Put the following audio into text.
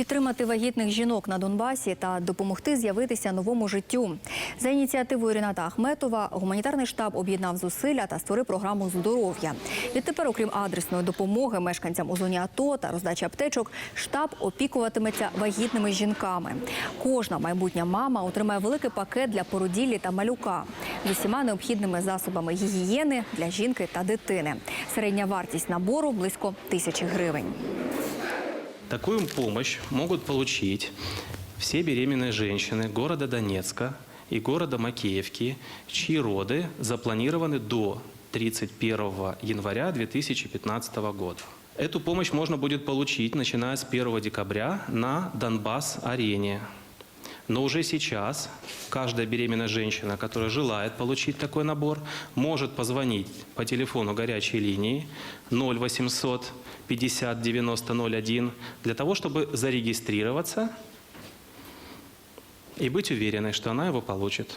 підтримати вагітних жінок на Донбасі та допомогти з'явитися новому життю. За ініціативою Ріната Ахметова гуманітарний штаб об'єднав зусилля та створив програму здоров'я. Відтепер, окрім адресної допомоги мешканцям у зоні АТО та роздачі аптечок, штаб опікуватиметься вагітними жінками. Кожна майбутня мама отримає великий пакет для породіллі та малюка з усіма необхідними засобами гігієни для жінки та дитини. Середня вартість набору близько тисячі гривень. Такую помощь могут получить все беременные женщины города Донецка и города Макеевки, чьи роды запланированы до 31 января 2015 года. Эту помощь можно будет получить, начиная с 1 декабря на Донбасс-арене. Но уже сейчас каждая беременная женщина, которая желает получить такой набор, может позвонить по телефону горячей линии 0800 50 90 01 для того, чтобы зарегистрироваться и быть уверенной, что она его получит.